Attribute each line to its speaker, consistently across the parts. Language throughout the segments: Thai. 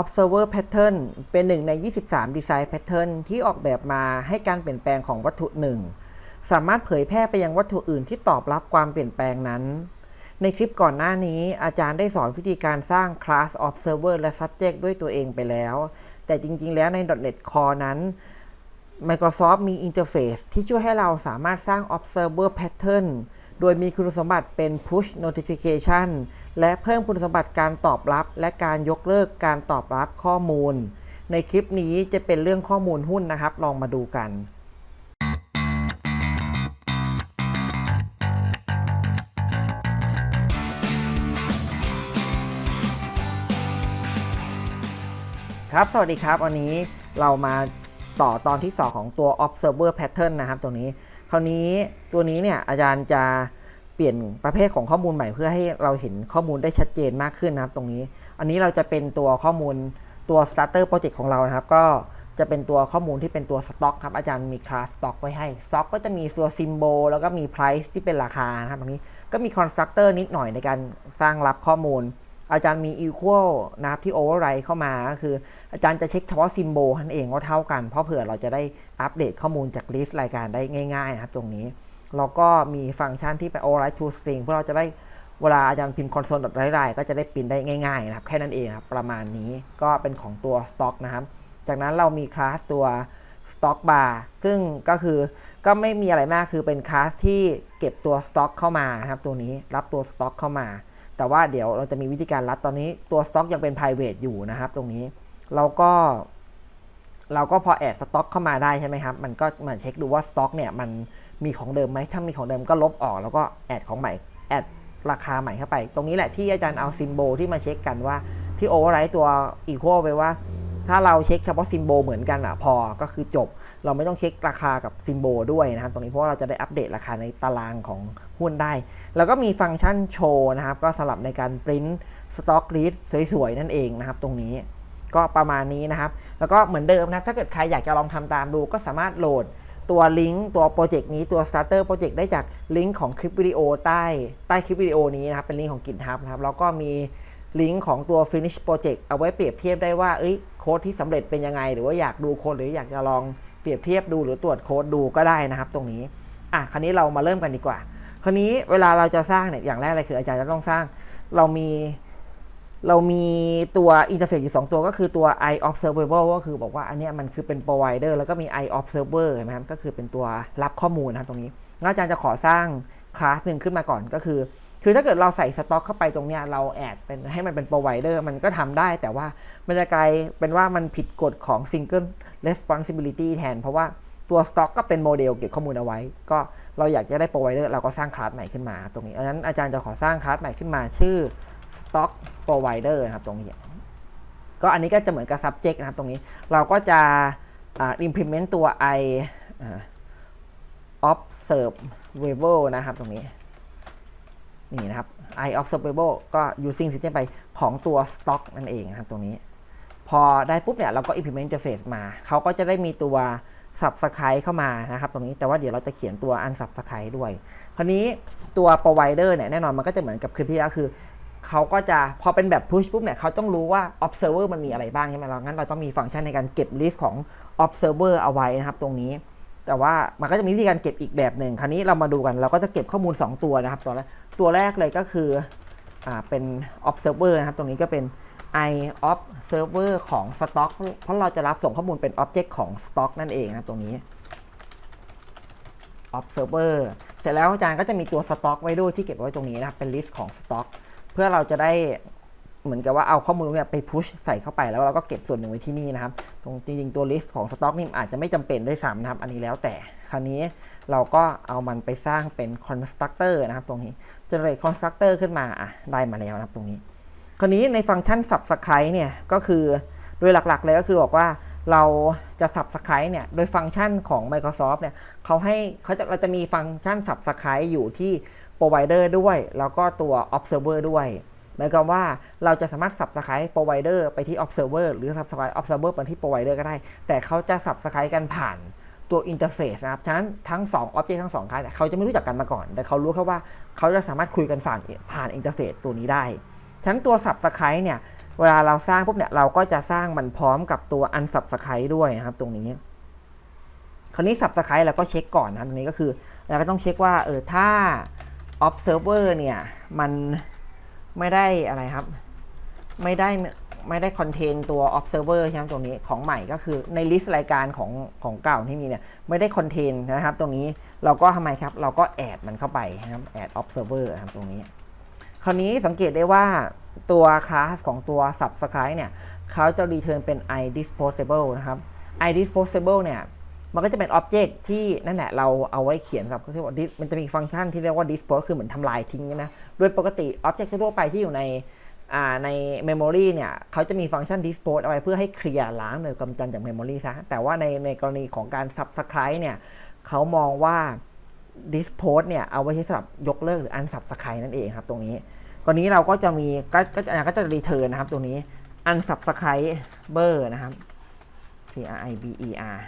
Speaker 1: Observer Pattern เป็นหนึ่งใน 23 Design Pattern ที่ออกแบบมาให้การเปลี่ยนแปลงของวัตถุหนึ่ง สามารถเผยแพร่ไปยังวัตถุอื่นที่ตอบรับความเปลี่ยนแปลงนั้น ในคลิปก่อนหน้านี้อาจารย์ได้สอนวิธีการสร้าง Class Observer และ Subject ด้วยตัวเองไปแล้ว แต่จริง ๆ แล้วใน .NET Core นั้น Microsoft มีอินเทอร์เฟซที่ช่วยให้เราสามารถสร้าง Observer Pattern โดยมีคุณสมบัติเป็น Push Notification และเพิ่มคุณสมบัติการตอบรับ และการยกเลิกการตอบรับข้อมูล ในคลิปนี้จะเป็นเรื่องข้อมูลหุ้นนะครับ ลองมาดูกันครับ สวัสดีครับ วันนี้เรามาต่อตอนที่ 2 ของตัว observer pattern นะครับ ตรงนี้ คราวนี้ตัวนี้เนี่ยอาจารย์จะเปลี่ยนประเภทของข้อมูลใหม่เพื่อให้เราเห็นข้อมูลได้ชัดเจนมากขึ้นนะครับตรงนี้ อันนี้เราจะเป็นตัวข้อมูลตัว starter project ของเรานะครับ ก็จะเป็นตัวข้อมูลที่เป็นตัว stock ครับอาจารย์มี class stock ไว้ให้ stock ก็จะมีตัว symbol แล้วก็มี price ที่เป็นราคานะครับตรงนี้ก็มี constructor นิดหน่อยในการสร้างรับข้อมูล อาจารย์มี equal นะครับที่ override เข้ามาก็คือ อาจารย์จะเช็คเฉพาะ symbol นั่นเองว่าเท่ากัน เพราะเผื่อเราจะได้อัปเดตข้อมูลจาก list รายการได้ง่ายๆนะครับตรงนี้แล้วก็มีฟังก์ชันที่เป็น override to string เพื่อเราจะได้เวลาอาจารย์พิมพ์ console ไล่ๆก็จะได้พิมพ์ได้ง่ายๆนะครับแค่นั้นเองครับประมาณนี้ก็เป็นของตัว stock นะครับ จากนั้นเรามีคลาสตัว stock bar ซึ่งก็คือก็ไม่มีอะไรมากคือเป็นคลาสที่เก็บตัว stock เข้ามาครับตัวนี้รับตัว stock เข้ามา แต่ว่าเดี๋ยวเราจะมีวิธีการรับตอนนี้ตัว stock ยังเป็น private อยู่นะครับตรงนี้ เราก็เราก็พอแอดสต็อกเข้ามาได้ใช่ไหมครับ มันก็มาเช็คดูว่าสต็อกเนี่ยมันมีของเดิมไหม ถ้ามีของเดิมก็ลบออกแล้วก็แอดของใหม่ แอดราคาใหม่เข้าไป ตรงนี้แหละที่อาจารย์เอาซิมโบลที่มาเช็คกันว่าที่โอเวอร์ไรตัวอีโคไปว่า ถ้าเราเช็คเฉพาะซิมโบลเหมือนกันอะพอก็คือจบ เราไม่ต้องเช็คราคากับซิมโบลด้วยนะครับ ตรงนี้เพราะว่าเราจะได้อัปเดตราคาในตารางของหุ้นได้ แล้วก็มีฟังก์ชันโชว์นะครับ ก็สลับในการปริ้นสต็อกลิสสวยๆนั่นเองนะครับ ตรงนี้ ก็ประมาณนี้นะครับ แล้วก็เหมือนเดิมนะครับถ้าเกิดใครอยากจะลองทำตามดู ก็สามารถโหลดตัวลิงก์ตัวโปรเจกต์นี้ตัว starter โปรเจกต์ได้จากลิงก์ของคลิปวิดีโอใต้ใต้คลิปวิดีโอนี้นะครับ เป็นลิงก์ของ GitHub นะครับ แล้วก็มีลิงก์ของตัว finish project เอาไว้เปรียบเทียบได้ว่าเอ้ยโค้ดที่สำเร็จเป็นยังไง หรือว่าอยากดูโค้ดหรืออยากจะลองเปรียบเทียบดูหรือตรวจโค้ดดูก็ได้นะครับ ตรงนี้อะคราวนี้เรามาเริ่มกันดีกว่าคราวนี้เวลาเราจะสร้างเนี่ยอย่างแรกเลยคืออาจารย์จะต้องสร้าง เรามี เรามีตัวอินเทอร์เฟซอยู่ 2 ตัวก็คือตัว i observable ก็คือบอกว่าอันนี้มันคือเป็น provider แล้วก็มี i observer นะครับก็คือเป็นตัวรับข้อมูลนะครับตรงนี้แล้วอาจารย์จะขอสร้างคลาสหนึ่งขึ้นมาก่อนก็คือ คือถ้าเกิดเราใส่สต็อกเข้าไปตรงเนี้ยเราแอดเป็นให้มันเป็น provider มันก็ทำได้ แต่ว่ามันจะกลายเป็นว่ามันผิดกฎของ single responsibility แทน เพราะว่าตัวสต็อกก็เป็นโมเดลเก็บข้อมูลเอาไว้ ก็เราอยากจะได้ provider เราก็สร้างคลาสใหม่ขึ้นมาตรงนี้ดังนั้นอาจารย์จะขอสร้างคลาสใหม่ขึ้นมาชื่อ stock provider นะครับตรงนี้ ก็อันนี้ก็จะเหมือนกับ subject นะครับตรงนี้ เราก็จะ implement ตัว i observable นะครับตรงนี้ นี่นะครับ i observable ก็ using system ไปของตัว stock นั่นเองนะครับตรงนี้ พอได้ปุ๊บเนี่ยเราก็ implement interface มา เขาก็จะได้มีตัว subscribe เข้ามานะครับตรงนี้ แต่ว่าเดี๋ยวเราจะเขียนตัว unsubscribe ด้วยคราวนี้ตัว provider เนี่ยแน่นอนมันก็จะเหมือนกับคลิปที่แล้วคือ เขาก็จะพอเป็นแบบ push ปุ๊บเนี่ยเขาต้องรู้ว่า observer มันมีอะไรบ้างใช่ไหมเรางั้นเราต้องมีฟังก์ชันในการเก็บ list ของ observer เอาไว้นะครับตรงนี้ แต่ว่ามันก็จะมีวิธีการเก็บอีกแบบหนึ่งคราวนี้เรามาดูกันเราก็จะเก็บข้อมูล 2 ตัวนะครับ ตัวแรกตัวแรกเลยก็คืออ่าเป็น observer นะครับตรงนี้ก็เป็น i observer ของ stock เพราะเราจะรับส่งข้อมูลเป็น object ของ stock นั่นเองนะตรงนี้ observer เสร็จแล้วอาจารย์ก็จะมีตัว stock ไว้ด้วยที่เก็บไว้ตรงนี้นะครับเป็น list ของ stock เพื่อเราจะได้เหมือนกับว่าเอาข้อมูลเนี่ยไปพุชใส่เข้าไปแล้วเราก็เก็บส่วนหนึ่งไว้ที่นี่นะครับ ตรงจริงๆตัว list ของ stock นี่อาจจะไม่จำเป็นด้วยซ้ำนะครับ อันนี้แล้วแต่คราวนี้เราก็เอามันไปสร้างเป็น constructor นะครับ ตรงนี้ generate constructor ขึ้นมาอะได้มาแล้วนะครับตรงนี้ คราวนี้ในฟังก์ชัน subscribe เนี่ยก็คือโดยหลักๆเลยก็คือบอกว่าเราจะ subscribe เนี่ยโดยฟังก์ชันของ Microsoft เนี่ยเขาให้เขาจะเราจะมีฟังก์ชัน subscribe อยู่ที่ provider ด้วย แล้วก็ตัว observer ด้วยหมายความว่าเราจะสามารถ subscribe provider ไปที่ observer หรือ subscribe observer ไปที่ provider ก็ได้ แต่เขาจะ subscribe กันผ่านตัว interface นะครับ ฉะนั้นทั้ง 2 object ทั้ง2ค่ายเขาจะไม่รู้จักกันมาก่อน แต่เขารู้แค่ว่าเขาจะสามารถคุยกันผ่านผ่าน interface ตัวนี้ได้ ฉะนั้นตัว subscribe เนี่ย เวลาเราสร้างปุ๊บเนี่ย เราก็จะสร้างมันพร้อมกับตัว unsubscribe ด้วยนะครับ ตรงนี้ คราวนี้ subscribe เราก็เช็คก่อนนะตรงนี้ก็คือ เราก็ต้องเช็คว่า เออ ถ้า observer เนี่ยมันไม่ได้อะไรครับ ไม่ได้ไม่ได้คอนเทนตัว observer ใช่ไหมตรงนี้ของใหม่ก็คือในลิสต์รายการของของเก่าที่มีเนี่ยไม่ได้คอนเทนนะครับ ตรงนี้เราก็ทำไมครับ เราก็แอดมันเข้าไปนะครับแอด observer นะครับตรงนี้ คราวนี้สังเกตได้ว่าตัวคลาสของตัว subscribe เนี่ยเขาจะ return เป็น i disposable นะครับ i disposable เนี่ย มันก็จะเป็น Object ที่นั่นแหละเราเอาไว้เขียนกับเขาเรียกว่ามันจะมีฟังก์ชันที่เรียกว่า dispose คือเหมือนทำลายทิ้งใช่ไหมโดยปกติ Object ทั่วไปที่อยู่ในอ่าใน Memory เนี่ยเขาจะมีฟังก์ชัน dispose เอาไว้เพื่อให้เคลียร์ล้างเลยกำจัดจาก Memory ซะแต่ว่าในในกรณีของการ subscribe เนี่ยเขามองว่า dispose เนี่ยเอาไว้ใช้สำหรับยกเลิกหรือ unsubscribe นั่นเองครับตรงนี้กรณีเราก็จะมีก็ก็จะก็จะ return นะครับตรงนี้ unsubscriber นะครับ c r i b e r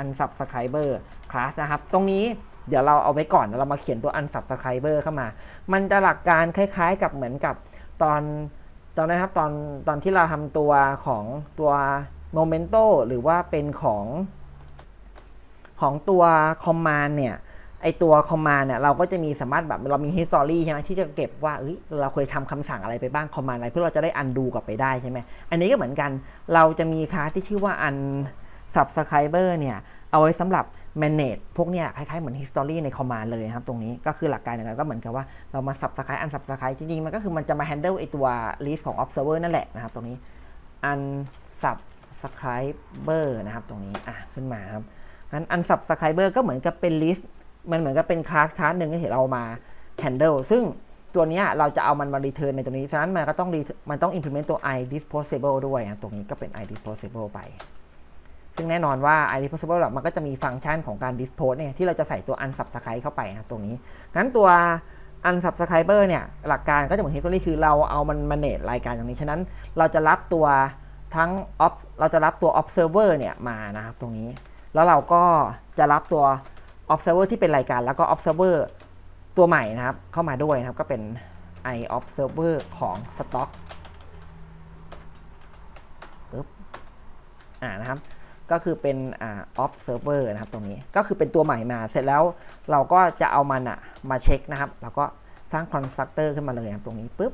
Speaker 1: unsubscriber class นะครับ ตรงนี้เดี๋ยวเราเอาไว้ก่อนเรามาเขียนตัว unsubscriber เข้ามา มันจะหลักการคล้ายๆกับเหมือนกับตอนตอนนะครับตอนตอนที่เราทำตัวของตัว momento หรือว่าเป็นของของตัว command เนี่ยไอตัว command เนี่ยเราก็จะมีสามารถแบบเรามี history ใช่ไหมที่จะเก็บว่าเอ้ยเราเคยทำคำสั่งอะไรไปบ้าง command อะไรเพื่อเราจะได้ undo กลับไปได้ใช่ไหมอันนี้ก็เหมือนกันเราจะมีคลาสที่ชื่อว่า subscriber เนี่ยเอาไว้สำหรับ manage พวกเนี่ยคล้ายๆ เหมือน history ใน command เลยนะครับ ตรงนี้ก็คือหลักการเดียวกันก็เหมือนกับว่าเรามา subscribe unsubscribe จริงๆ มันก็คือมันจะมา handle ไอตัว list ของ observer นั่นแหละนะครับ ตรงนี้ unsubscriber นะครับ ตรงนี้อะขึ้นมาครับงั้น unsubscriber ก็เหมือนกับเป็น list มันเหมือนกับเป็นคลาสคลาสหนึ่งที่เรามา handle ซึ่งตัวนี้เราจะเอามันมา return ในตรงนี้ ฉะนั้นมันก็ต้อง re- มันต้อง implement ตัว i disposable ด้วยนะตรงนี้ก็เป็น i disposable ไป ซึ่งแน่นอนว่า i disposable มันก็จะมีฟังก์ชันของการ dispose เนี่ยที่เราจะใส่ตัว unsubscribe เข้าไปนะครับตรงนี้ งั้นตัว unsubscriber เนี่ยหลักการก็จะเหมือน history คือเราเอามัน manage รายการตรงนี้ ฉะนั้นเราจะรับตัวทั้ง op เราจะรับตัว observer เนี่ยมานะครับตรงนี้ แล้วเราก็จะรับตัว observer ที่เป็นรายการแล้วก็ observer ตัวใหม่นะครับเข้ามาด้วยนะครับก็เป็น i observer ของ stock ปึ๊บอ่านะครับ ก็คือเป็นอ่า observer นะครับตรงนี้ก็คือเป็นตัวใหม่มาเสร็จแล้วเราก็จะเอามันอะมาเช็คนะครับแล้วก็สร้าง constructor ขึ้นมาเลยนะครับตรงนี้ปุ๊บ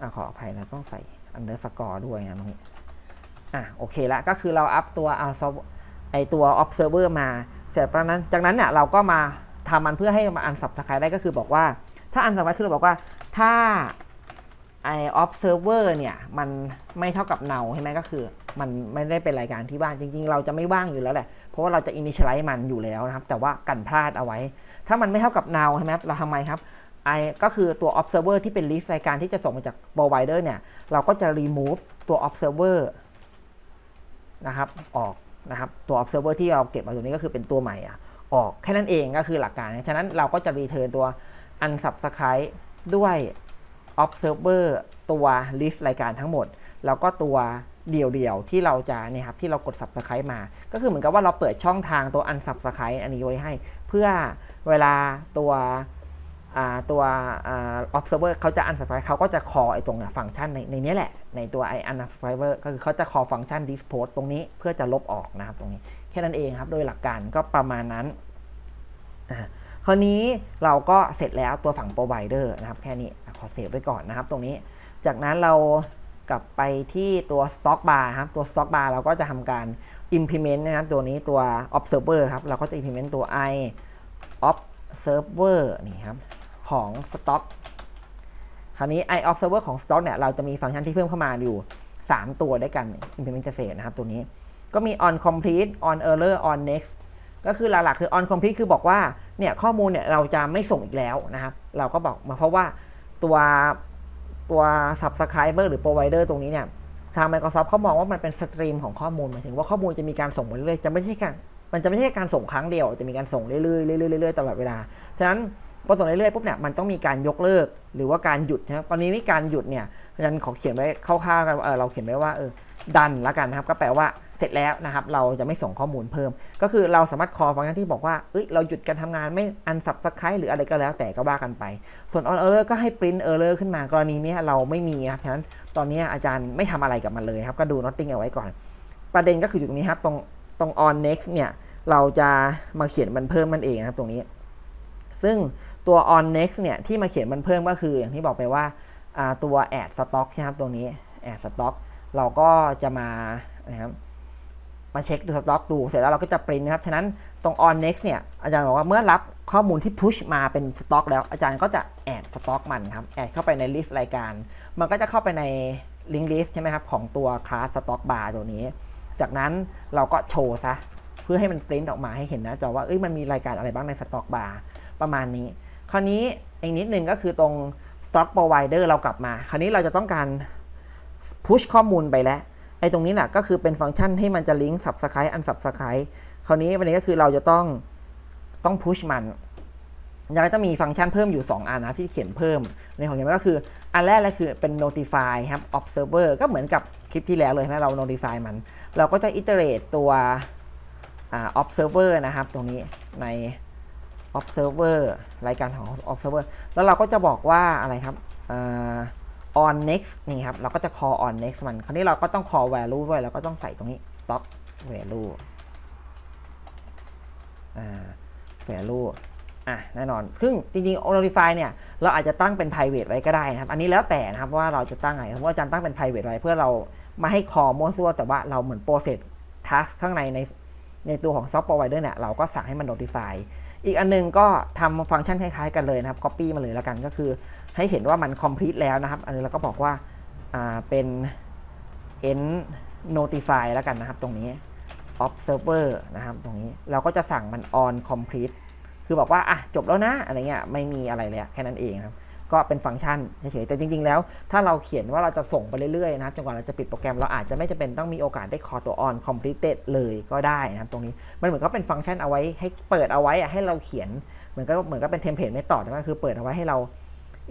Speaker 1: อ่าขออภัยเราต้องใส่ underscore ด้วยนะตรงนี้อะโอเคล้วก็คือเราอัพตัวเอาไอตัว observer มาเสร็จจากนั้นจากนั้นเนี่ยเราก็มาทำมันเพื่อให้มา unsubscribe ได้ก็คือบอกว่า ถ้า unsubscribe คือเราบอกว่าถ้า ไอ observer เวอร์เนี่ยมันไม่เท่ากับ null ใช่ไหมก็คือ มันไม่ได้เป็นรายการที่ว่างจริง ๆ เราจะไม่ว่างอยู่แล้วแหละ เพราะว่าเราจะ initialize มันอยู่แล้วนะครับ แต่ว่ากันพลาดเอาไว้ ถ้ามันไม่เท่ากับ null ใช่ไหมเราทำไมครับไอก็คือตัว observer ที่เป็น list รายการที่จะส่งมาจาก provider เนี่ย เราก็จะ remove ตัว observer นะครับออกนะครับตัว observer ที่เราเก็บมาตัวนี้ก็คือเป็นตัวใหม่อะออกแค่นั้นเองก็คือหลักการ ฉะนั้นเราก็จะ return ตัว unsubscribe ด้วย observer ตัว list รายการทั้งหมด แล้วก็ตัวเดี่ยวๆ ที่เราจะเนี่ยครับที่เรากด subscribe มา ก็คือเหมือนกับว่าเราเปิดช่องทางตัว unsubscribe อันนี้ไว้ให้ เพื่อเวลาตัวอ่าตัวอ่า observer เขาจะ unsubscribe เขาก็จะ call ไอ้ตรงเนี่ยฟังก์ชันในในนี้แหละ ในตัวไอ้ unsubscriber ก็คือเขาจะ call ฟังก์ชัน dispose ตรงนี้เพื่อจะลบออกนะครับตรงนี้ แค่นั้นเองครับ โดยหลักการก็ประมาณนั้นคราวนี้เราก็เสร็จแล้วตัวฝั่ง provider นะครับแค่นี้ ขอเซฟไว้ก่อนนะครับ ตรงนี้ จากนั้นเรากลับไปที่ตัว stock bar ครับ ตัว stock bar เราก็จะทำการ implement นะครับ ตัวนี้ตัว observer ครับ เราก็จะ implement ตัว i observer นี่ครับ ของ stock คราวนี้ i observer ของ stock เนี่ย เราจะมีฟังก์ชันที่เพิ่มเข้ามาอยู่ 3 ตัวด้วยกัน implement interface นะครับ ตัวนี้ ก็มี on complete on error on next ก็คือหลักๆคือ on complete คือบอกว่า เนี่ย ข้อมูลเนี่ย เราจะไม่ส่งอีกแล้วนะครับ เราก็บอกมาเพราะว่า ตัวตัว subscriber หรือ provider ตรงนี้เนี่ย ทาง Microsoft เขามองว่ามันเป็นสตรีมของข้อมูลหมายถึงว่าข้อมูลจะมีการส่งไปเรื่อยๆจะไม่ใช่การมันจะไม่ใช่การส่งครั้งเดียว จะมีการส่งเรื่อยๆเรื่อยๆเรื่อยๆตลอดเวลา ฉะนั้น พอส่งเรื่อยๆปุ๊บเนี่ยมันต้องมีการยกเลิกหรือว่าการหยุดนะครับตอนนี้นี่การหยุดเนี่ยอาจารย์ขอเขียนไว้คร่าวๆกันว่าเออเราเขียนไว้ว่าเออดันละกันนะครับ ก็แปลว่าเสร็จแล้วนะครับ เราจะไม่ส่งข้อมูลเพิ่ม ก็คือเราสามารถ call ฟังก์ชันที่บอกว่าเอ้ยเราหยุดการทำงานไม่ unsubscribe หรืออะไรก็แล้วแต่ก็ว่ากันไป ส่วน on error ก็ให้ print error ขึ้นมากรณีนี้เราไม่มีครับฉะนั้นตอนนี้อาจารย์ไม่ทำอะไรกับมันเลยครับ ก็ดู Notting เอาไว้ก่อน ประเด็นก็คืออยู่ตรงนี้ครับตรงตรง on next เนี่ยเราจะมาเขียนมันเพิ่มมันเองนะครับตรงนี้ ซึ่ง ตัว on next เนี่ยที่มาเขียนมันเพิ่มก็คืออย่างที่บอกไปว่าตัว add stock ใช่ครับตรงนี้ add stock เราก็จะมานะครับมาเช็คดูสต็อกดูเสร็จแล้วเราก็จะปริ้นนะครับ ฉะนั้นตรง on next เนี่ยอาจารย์บอกว่าเมื่อรับข้อมูลที่ push มาเป็นสต็อกแล้วอาจารย์ก็จะ add สต็อกมันครับ add เข้าไปใน list รายการ มันก็จะเข้าไปใน link list ใช่ไหมครับ ของตัว class stock bar ตัวนี้ จากนั้นเราก็โชว์ซะ เพื่อให้มันปริ้นออกมาให้เห็นหนะจอว่าเอ้ยมันมีรายการอะไรบ้างในสต็อกบาร์ประมาณนี้ คราวนี้อีกนิดนึงก็คือตรง stock provider เรากลับมา คราวนี้เราจะต้องการ push ข้อมูลไปแล้วไอ้ตรงนี้น่ะก็คือเป็นฟังก์ชันที่มันจะลิงก์ subscribe unsubscribe คราวนี้วันนี้ก็คือเราจะต้องต้อง push มันยังจะมีฟังก์ชันเพิ่มอยู่ 2 อันนะที่เขียนเพิ่ม ในของเขียนก็คือ อันแรกเลยคือเป็น notify ครับ observer ก็เหมือนกับคลิปที่แล้วเลยใช่ไหมเรา notify มัน เราก็จะ iterate ตัว observer นะครับ ตรงนี้ใน observer รายการของ observer แล้วเราก็จะบอกว่าอะไรครับ on next นี่ครับ เราก็จะ call on next มัน คราวนี้เราก็ต้อง call value ด้วย เราก็ต้องใส่ตรงนี้ stock value value อะแน่นอน ซึ่งจริงๆ notify เนี่ย เราอาจจะตั้งเป็น private ไว้ก็ได้นะครับ อันนี้แล้วแต่นะครับว่าเราจะตั้งไงสมมติอาจารย์ตั้งเป็น private ไว้เพื่อเราม่ให้ call มั่วซั่วแต่ว่าเราเหมือน process task ข้างในในในตัวของ soft provider เนี่ย เราก็สั่งให้มัน notify อีกอันนึงก็ทำฟังก์ชันคล้ายๆกันเลยนะครับ copy มาเลยแล้วกันก็คือให้เห็นว่ามัน complete แล้วนะครับ อันนี้เราก็บอกว่าาเป็น end notify แล้วกันนะครับ ตรงนี้ observer นะครับตรงนี้เราก็จะสั่งมัน on complete คือบอกว่า อะ จบแล้วนะ อะไรเงี้ยไม่มีอะไรเลยแค่นั้นเองครับ ก็เป็นฟังก์ชันเฉยๆแต่จริง ๆ แล้ว ถ้าเราเขียนว่าเราจะส่งไปเรื่อยๆนะครับจนกว่าเราจะปิดโปรแกรมเราอาจจะไม่จำเป็นต้องมีโอกาสได้ call ตัว on completed เลยก็ได้นะครับตรงนี้มันเหมือนก็เป็นฟังก์ชันเอาไว้ให้เปิดเอาไว้ให้เราเขียนเหมือนก็เหมือนก็เป็นเทมเพลตไม่ต่อก็คือเปิดเอาไว้ให้เรา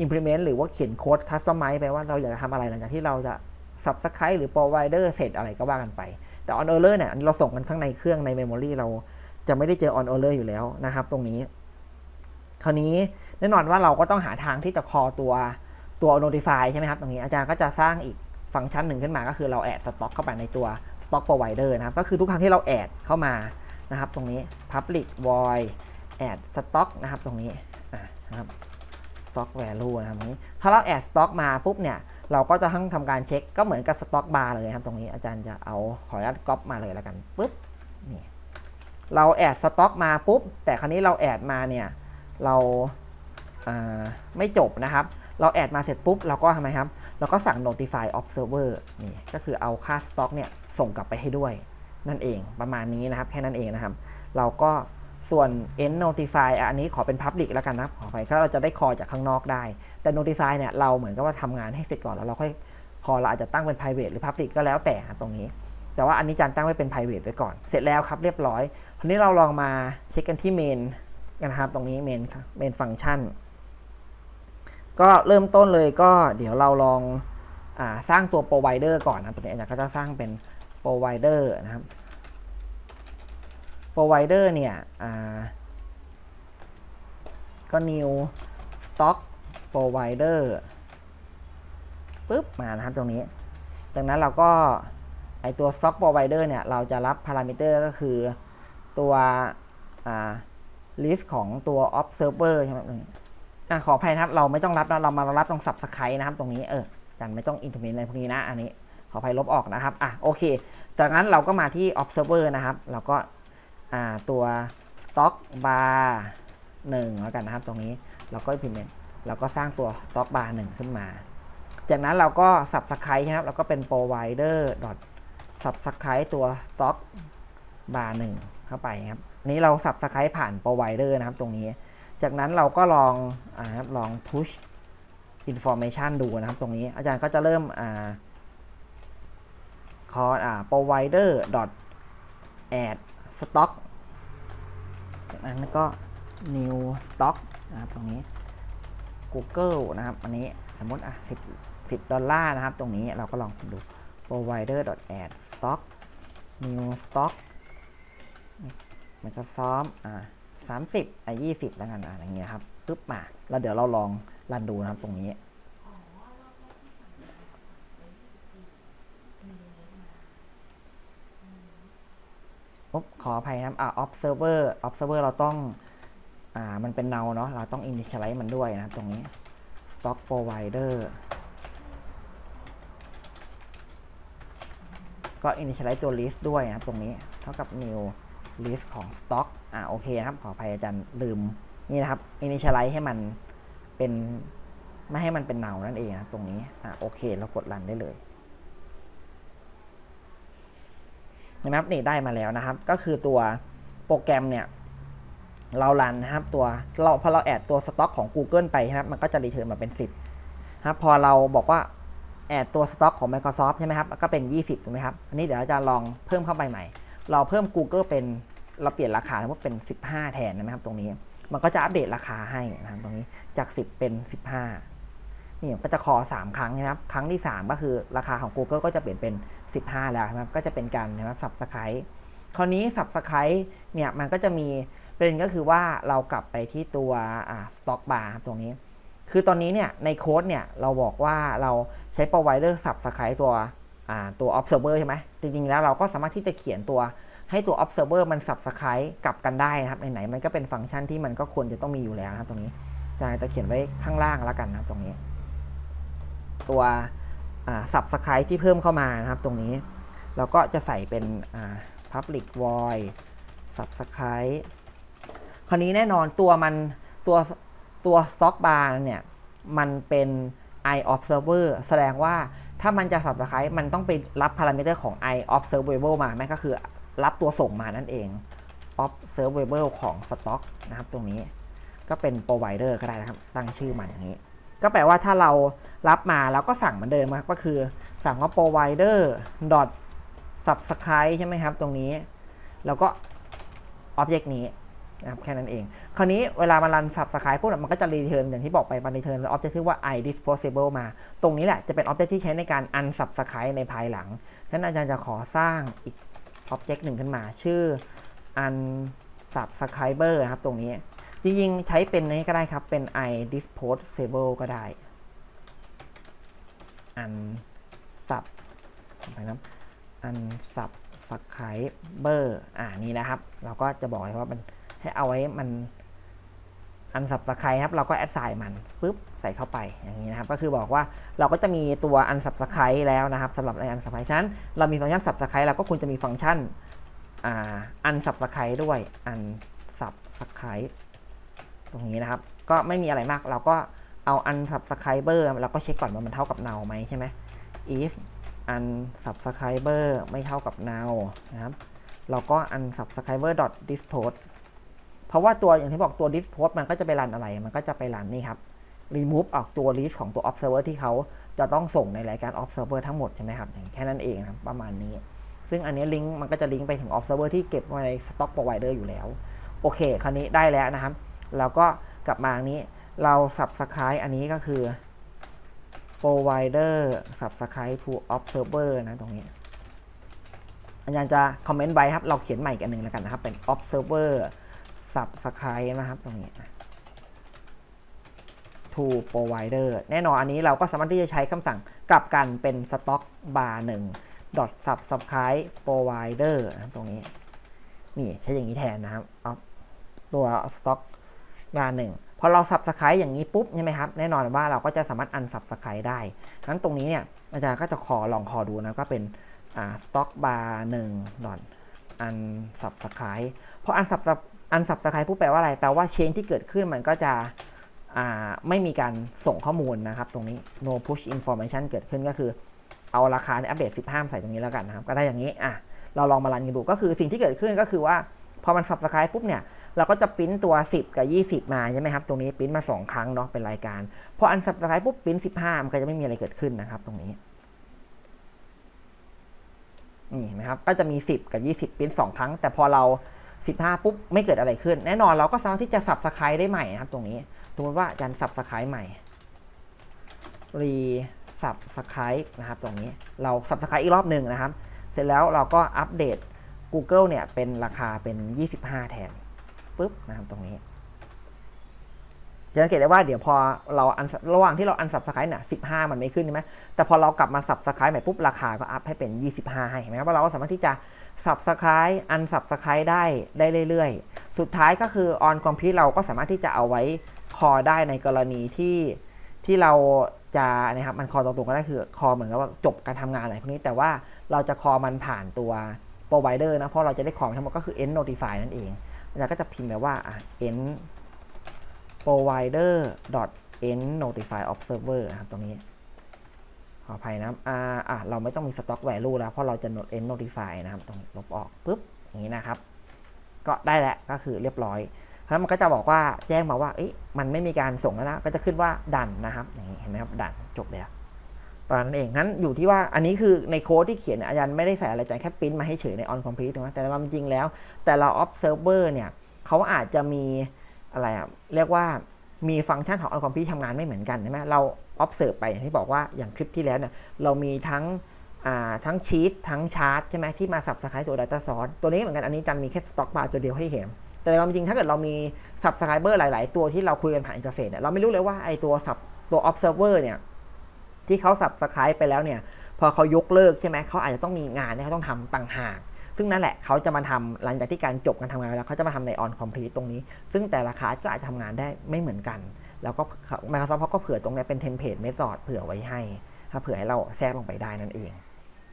Speaker 1: implement หรือว่าเขียนโค้ด customize ไปว่าเราอยากจะทำอะไรหลังจากที่เราจะ subscribe หรือ provider เสร็จอะไรก็ว่ากันไป แต่ on error เนี่ยเราส่งกันข้างในเครื่องใน memory เราจะไม่ได้เจอ on error อยู่แล้วนะครับ ตรงนี้ คราวนี้แน่นอนว่าเราก็ต้องหาทางที่จะ call ตัวตัว notify ใช่ไหมครับ ตรงนี้อาจารย์ก็จะสร้างอีกฟังก์ชันหนึ่งขึ้นมาก็คือเรา add stock เข้าไปในตัว stock provider นะครับ ก็คือทุกครั้งที่เรา add เข้ามานะครับ ตรงนี้ public void add stock นะครับ ตรงนี้นะครับ stock value นะครับตรงนี้ ถ้าเรา add stock มาปุ๊บเนี่ยเราก็จะต้องทำการเช็คก็เหมือนกับ stock bar เลยครับ ตรงนี้อาจารย์จะเอาขออนุญาตก๊อปมาเลยแล้วกันปุ๊บนี่เรา add stock มาปุ๊บแต่ครั้นี้เรา add มาเนี่ย เราาไม่จบนะครับ เราแอดมาเสร็จปุ๊บ เราก็ทำไมครับ เราก็สั่ง notify observer นี่ก็คือเอาค่า stock เนี่ยส่งกลับไปให้ด้วย นั่นเองประมาณนี้นะครับ แค่นั้นเองนะครับ เราก็ส่วน end notify อันนี้ขอเป็น public แล้วกันนะขอไปถ้าเราจะได้ call จากข้างนอกได้ แต่ notify เนี่ยเราเหมือนกับว่าทำงานให้เสร็จก่อนแล้วเราค่อย call เราอาจจะตั้งเป็น private หรือ public ก็แล้วแต่ตรงนี้ แต่ว่าอันนี้จารย์ตั้งไว้เป็น private ไว้ก่อน เสร็จแล้วครับเรียบร้อยทีนี้เราลองมาเช็คกันที่ main นะครับตรงนี้ main main function ก็เริ่มต้นเลยก็เดี๋ยวเราลองอสร้างตัว provider ก่อนนะตัวนี้อาจารย์ก็จะสร้างเป็น provider นะครับ provider เนี่ยก็ new stock provider ปุ๊บมานะครับตรงนี้ จากนั้นเราก็ไอตัว stock provider เนี่ยเราจะรับ parameter ก็คือตัวอ่า list ของตัว observer ใช่ไหมอะขออภัยนะครับ เราไม่ต้องรับนะเรามารับตรง subscribe นะครับ ตรงนี้เออจารย์ไม่ต้อง implement อะไรพวกนี้นะอันนี้ขออภัยลบออกนะครับอะโอเค จากนั้นเราก็มาที่ observer นะครับ เราก็อ่าตัว stock bar 1แล้วกันนะครับ ตรงนี้เราก็ implement เราก็สร้างตัว stock bar 1 ขึ้นมา จากนั้นเราก็ subscribe ใช่ไหมครับเราก็เป็น provider subscribe ตัว stock bar 1เข้าไปครับ นี้เรา subscribe ผ่าน provider นะครับตรงนี้ จากนั้นเราก็ลองอครับลอง push information ดูนะครับตรงนี้ อาจารย์ก็จะเริ่มอ่า call อ่า provider dot add stock จากนั้นก็ new stock นะครับตรงนี้ Google นะครับ อันนี้สมมติอะ10 10 ดอลลาร์นะครับ ตรงนี้เราก็ลองดู provider dot add stock new stock แล้ก็ซ้อมอ่าสามสิบอะยี่สิบแล้วกันอะางเงี้ยครับปึ๊บมาแล้วเดี๋ยวเราลองรันดูนะครับตรงนี้อุ๊บขออภัยนะอ่า observer observer เราต้องอ่ามันเป็นเนาเนาะเราต้อง initialize มันด้วยนะตรงนี้ stock provider ก็ initialize ตัว list ด้วยนะตรงนี้ เท่ากับ new list ของ stock อ่าโอเคนะครับ ขออภัยอาจารย์ลืมนี่นะครับ initialize ให้มันเป็นไม่ให้มันเป็นเนานั่นเองนะตรงนี้อ่าโอเคเรากดรันได้เลยเห็นไหมครับนี่ได้มาแล้วนะครับ ก็คือตัวโปรแกรมเนี่ยเรารันนะครับตัวเราพอเราแอดตัวสต็อกของ Google ไปนะครับมันก็จะรีเทิร์นมาเป็น 10นะครับพอเราบอกว่าแอดตัวสต็อกของ Microsoft ใช่ไหมครับก็เป็น 20ถูกไหมครับอันนี้เดี๋ยวเราจะลองเพิ่มเข้าไปใหม่ เราเพิ่ม Google เป็น เราเปลี่ยนราคาสมมติเป็น 15 แทนนะครับตรงนี้ มันก็จะอัปเดตราคาให้นะครับตรงนี้จาก 10 เป็น 15นี่ก็จะคอ 3 ครั้งนะครับ ครั้งที่ 3 ก็คือราคาของ Google ก็จะเปลี่ยนเป็น 15 แล้วนะครับ ก็จะเป็นการนะครับสับสไครคราวนี้สับสไครเนี่ยมันก็จะมีประเด็นก็คือว่าเรากลับไปที่ตัวสต็อกบาร์ตรงนี้ คือตอนนี้เนี่ยในโค้ดเนี่ยเราบอกว่าเราใช้ provider subscribe ตัวตัว observer ใช่ไหมจริงๆแล้วเราก็สามารถที่จะเขียนตัว ให้ตัว observer มัน subscribe กลับกันได้นะครับไหนๆมันก็เป็นฟังก์ชันที่มันก็ควรจะต้องมีอยู่แล้วนะครับตรงนี้จะจะเขียนไว้ข้างล่างแล้วกันนะตรงนี้ ตัว subscribe ที่เพิ่มเข้ามานะครับตรงนี้ เราก็จะใส่เป็น public void subscribe คราวนี้แน่นอนตัวมันตัวตัว stock bar เนี่ยมันเป็น i observer แสดงว่าถ้ามันจะ subscribe มันต้องไปรับ parameter ของ i observable มาแม่ก็คือ รับตัวส่งมานั่นเอง observable ของ stock นะครับตรงนี้ก็เป็น provider ก็ได้นะครับตั้งชื่อมันอย่างนี้ ก็แปลว่าถ้าเรารับมาแล้วก็สั่งเหมือนเดิมก็คือสั่งว่า provider dot subscribe ใช่ไหมครับ ตรงนี้ แล้วก็ object นี้นะครับแค่นั้นเอง คราวนี้เวลามันรัน subscribe พวกมันก็จะรีเทิร์นอย่างที่บอกไปมันรีเทิร์น object ที่ว่า i disposable มา ตรงนี้แหละจะเป็น object ที่ใช้ในการ unsubscribe ในภายหลังฉะนั้นอาจารย์จะขอสร้างอีก object หนึ่งขึ้นมา ชื่อ unsubscriber นะครับตรงนี้ จริงๆ ใช้เป็นนี้ก็ได้ครับ เป็น i disposable ก็ได้ unsub ไปนะ unsubscriber อ่านี่นะครับ เราก็จะบอกว่ามันให้เอาไว้มัน unsubscribe ครับเราก็แอดไซน์มันปุ๊บใส่เข้าไปอย่างนี้นะครับก็คือบอกว่าเราก็จะมีตัว unsubscribe แล้วนะครับสำหรับใน unsubscribe ฉะนั้นเรามีฟังก์ชัน subscribe เราก็ควรจะมีฟังก์ชันอ่า unsubscribe ด้วย unsubscribe ตรงนี้นะครับ ก็ไม่มีอะไรมากเราก็เอา unsubscriber เราก็เช็คก่อนว่ามันเท่ากับ null ไหมใช่ไหม if unsubscriber ไม่เท่ากับ null นะครับเราก็ unsubscriber dispose เพราะว่าตัวอย่างที่บอกตัว dispose มันก็จะไปรันอะไร มันก็จะไปรันนี่ครับ remove ออกตัว list ของตัว observer ที่เขาจะต้องส่งในรายการ observer ทั้งหมดใช่ไหมครับแค่นั้นเองครับประมาณนี้ ซึ่งอันนี้ลิงก์มันก็จะลิงก์ไปถึง observer ที่เก็บไว้ใน stock provider อยู่แล้ว โอเค คราวนี้ได้แล้วนะครับ เราก็กลับมาอันนี้เรา subscribe อันนี้ก็คือ provider subscribe to observer นะตรงนี้อาจารย์จะคอมเมนต์ไว้ครับ เราเขียนใหม่กันหนึ่งแล้วกันนะครับ เป็น observer subscribe นะครับตรงนี้ to provider แน่นอนอันนี้เราก็สามารถที่จะใช้คำสั่งกลับกันเป็น stock bar 1 dot subscribe provider นะครับตรงนี้ นี่ใช้อย่างนี้แทนนะครับเอาตัว stock bar 1พอเรา subscribe อย่างนี้ปุ๊บใช่ไหมครับ แน่นอนว่าเราก็จะสามารถ unsubscribe ได้งั้นตรงนี้เนี่ยอาจารย์ก็จะขอลองคอดูนะก็เป็น stock bar 1 dot unsubscribe เพราะ unsubscribe unsubscribe ปุ๊บแปลว่าอะไรแปลว่า change ที่เกิดขึ้นมันก็จะไม่มีการส่งข้อมูลนะครับตรงนี้ no push information เกิดขึ้นก็คือ เอาราคาในอัปเดต 15 ใส่ตรงนี้แล้วกันนะครับ ก็ได้อย่างนี้อะเราลองมารันกันดูก็คือสิ่งที่เกิดขึ้นก็คือว่า พอมัน subscribe ปุ๊บเนี่ย เราก็จะปริ้นตัว 10 กับ 20 มาใช่ไหมครับ ตรงนี้ปริ้นมา 2 ครั้งเนาะเป็นรายการพอ unsubscribe ปุ๊บปริ้น15 มันก็จะไม่มีอะไรเกิดขึ้นนะครับ ตรงนี้นี่ไหมครับก็จะมี 10 กับ 20ปริ้น2ครั้ง แต่พอเรา 15 ปุ๊บไม่เกิดอะไรขึ้น แน่นอนเราก็สามารถที่จะสับสไครได้ใหม่นะครับตรงนี้สมมติว่าอาจารย์สับสไครใหม่รีสับสไครนะครับตรงนี้เราสับสไครอีกรอบหนึ่งนะครับ เสร็จแล้วเราก็อัปเดต Google เนี่ยเป็นราคาเป็น 25 แทนปุ๊บนะครับตรงนี้ จะสังเกตได้ว่าเดี๋ยวพอเราอันระหว่างที่เราอันสับสไครต์เนี่ยสิบห้ามันไม่ขึ้นใช่ไหมแต่พอเรากลับมาสับสไครต์ใหม่ปุ๊บราคาก็อัพให้เป็น 25ให้เห็นไหมครับว่าเราก็สามารถที่จะสับสไครต์อันสับสไครต์ได้ได้เรื่อยๆ สุดท้ายก็คือออนคอมพิวเราก็สามารถที่จะเอาไว้คอได้ในกรณีที่ที่เราจะนะครับมันคอตรงๆก็ได้คือคอเหมือนกับว่าจบการทำงานอะไรพวกนี้แต่ว่าเราจะคอมันผ่านตัว provider นะเพราะเราจะได้ของทั้งหมดก็คือ end notify นั่นเองอาจาก็จะพิมพ์แบบว่าอะ end provider end notify observer นะครับตรงนี้ ขออภัยนะอ่าอะเราไม่ต้องมี stock value แล้ว เพราะเราจะ not end notify นะครับ ตรงลบออกปุ๊บอย่างนี้นะครับ ก็ได้แล้วก็คือเรียบร้อยแล้วมันก็จะบอกว่าแจ้งมาว่าเอ๊ะมันไม่มีการส่งแล้วนะก็จะขึ้นว่าดันนะครับอย่างนี้เห็นไหมครับดันจบแล้วตอนนั้นเองงั้นอยู่ที่ว่าอันนี้คือในโค้ดที่เขียนอาจารย์ไม่ได้ใส่อะไรแต่แค่ปริ้นมาให้เฉยใน on complete ถูกไหมแต่ความจริงแล้ว แต่ละ observer เนี่ยเขาอาจจะมี อะไรอะเรียกว่ามีฟังก์ชันของ on complete ทำงานไม่เหมือนกันใช่ไหมเรา observe ไปอย่างที่บอกว่าอย่างคลิปที่แล้วเนี่ยเรามีทั้งทั้งชีตทั้งชาร์ตใช่ไหมที่มาสับสไครตัว Data Source ตัวนี้เหมือนกันอันนี้จันมีแค่ stock bar ตัวเดียวให้เห็น แต่ในความจริงถ้าเกิดเรามี subscriber หลาย ๆ ตัวที่เราคุยกันผ่านอินเทอร์เฟซเนี่ยเราไม่รู้เลยว่าไอตัว sub ตัว observer เนี่ยที่เขา subscribe ไปแล้วเนี่ยพอเขายกเลิกใช่ไหมเขาอาจจะต้องมีงานที่เขาต้องทำต่างหาก ซึ่งนั่นแหละเขาจะมาทำหลังจากที่การจบการทำงานแล้วเขาจะมาทำใน on complete ตรงนี้ ซึ่งแต่ละคลาสก็อาจจะทำงานได้ไม่เหมือนกัน แล้วก็ Microsoft เขาก็เผื่อตรงนี้เป็นเทมเพลตเมธอดเผื่อไว้ให้ ถ้าเผื่อให้เราแทรกลงไปได้นั่นเอง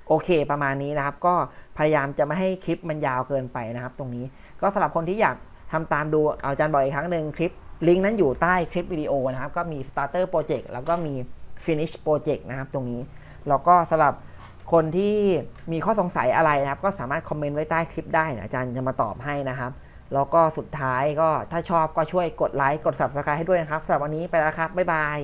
Speaker 1: โอเค ประมาณนี้นะครับ ก็พยายามจะไม่ให้คลิปมันยาวเกินไปนะครับ ตรงนี้ ก็สำหรับคนที่อยากทำตามดูเอาอาจารย์บอกอีกครั้งหนึ่งคลิปลิงก์นั้นอยู่ใต้คลิปวิดีโอนะครับ ก็มี starter project แล้วก็มี finish project นะครับ ตรงนี้ แล้วก็สำหรับ คนที่มีข้อสงสัยอะไรนะครับ ก็สามารถคอมเมนต์ไว้ใต้คลิปได้นะอาจารย์จะมาตอบให้นะครับ แล้วก็สุดท้ายก็ถ้าชอบก็ช่วยกดไลค์กด subscribe ให้ด้วยนะครับสำหรับวันนี้ไปแล้วครับบ๊ายบาย